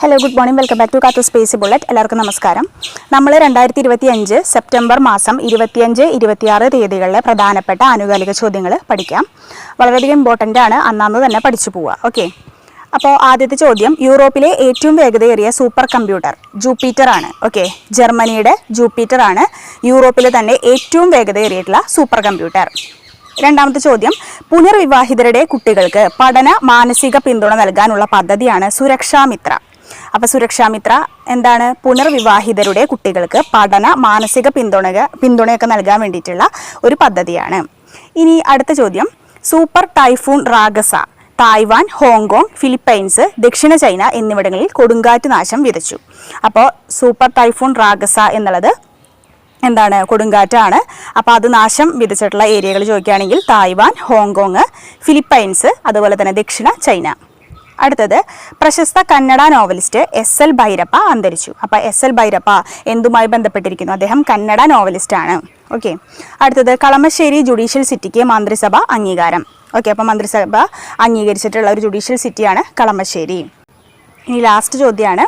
Hello good morning welcome back to Kathu space bullet എല്ലാവർക്കും നമസ്കാരം. നമ്മൾ രണ്ടായിരത്തി ഇരുപത്തി അഞ്ച് സെപ്റ്റംബർ മാസം ഇരുപത്തിയഞ്ച് ഇരുപത്തിയാറ് തീയതികളിലെ പ്രധാനപ്പെട്ട ആനുകാലിക ചോദ്യങ്ങൾ പഠിക്കാം. വളരെയധികം ഇമ്പോർട്ടന്റ് ആണ്. അന്നാന്ന് തന്നെ പഠിച്ചു പോവുക. ഓക്കെ അപ്പോൾ ആദ്യത്തെ ചോദ്യം യൂറോപ്പിലെ ഏറ്റവും വേഗതയേറിയ സൂപ്പർ കമ്പ്യൂട്ടർ ജൂപ്പിറ്റർ ആണ്. ഓക്കെ ജർമ്മനിയുടെ ജൂപ്പിറ്റർ ആണ് യൂറോപ്പിലെ തന്നെ ഏറ്റവും വേഗതയേറിയിട്ടുള്ള സൂപ്പർ കമ്പ്യൂട്ടർ. രണ്ടാമത്തെ ചോദ്യം. പുനർവിവാഹിതരുടെ കുട്ടികൾക്ക് പഠന മാനസിക പിന്തുണ നൽകാനുള്ള പദ്ധതിയാണ് സുരക്ഷാമിത്ര അപ്പൊ സുരക്ഷാമിത്ര എന്താണ്? പുനർവിവാഹിതരുടെ കുട്ടികൾക്ക് പഠന മാനസിക പിന്തുണ പിന്തുണയൊക്കെ നൽകാൻ വേണ്ടിയിട്ടുള്ള ഒരു പദ്ധതിയാണ്. ഇനി അടുത്ത ചോദ്യം. Super typhoon Ragasa Taiwan Hong Kong Philippines ദക്ഷിണ ചൈന എന്നിവിടങ്ങളിൽ കൊടുങ്കാറ്റ് നാശം വിതച്ചു. അപ്പോൾ സൂപ്പർ ടൈഫൂൺ റാഗസ എന്നുള്ളത് എന്താണ് കൊടുങ്കാറ്റാണ്. അപ്പോൾ അത് നാശം വിധിച്ചിട്ടുള്ള ഏരിയകൾ ചോദിക്കുകയാണെങ്കിൽ തായ്വാൻ ഹോങ്കോങ് ഫിലിപ്പൈൻസ് അതുപോലെ തന്നെ ദക്ഷിണ ചൈന. അടുത്തത് പ്രശസ്ത Kannada novelist S L Bhyrappa അന്തരിച്ചു. അപ്പോൾ എസ് എൽ ഭൈരപ്പ എന്തുമായി ബന്ധപ്പെട്ടിരിക്കുന്നു? അദ്ദേഹം കന്നഡ നോവലിസ്റ്റാണ്. ഓക്കെ. അടുത്തത് കളമശ്ശേരി ജുഡീഷ്യൽ സിറ്റിക്ക് മന്ത്രിസഭ അംഗീകാരം. ഓക്കെ അപ്പോൾ മന്ത്രിസഭ അംഗീകരിച്ചിട്ടുള്ള ഒരു ജുഡീഷ്യൽ സിറ്റിയാണ് കളമശ്ശേരി. ഇനി ലാസ്റ്റ് ചോദ്യമാണ്.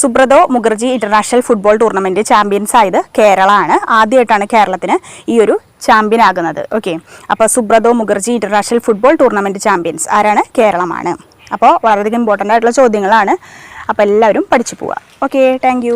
Subroto Mukherjee international football tournament champions ആയത് കേരള ആണ് ആദ്യമായിട്ടാണ് കേരളത്തിന് ഈ ഒരു ചാമ്പ്യൻ ആകുന്നത്. ഓക്കെ അപ്പോൾ Subroto Mukherjee international football tournament champions ആരാണ്? കേരളമാണ്. അപ്പോൾ വളരെയധികം ഇമ്പോർട്ടന്റ് ആയിട്ടുള്ള ചോദ്യങ്ങളാണ്. അപ്പോൾ എല്ലാവരും പഠിച്ചു പോവുക. Okay thank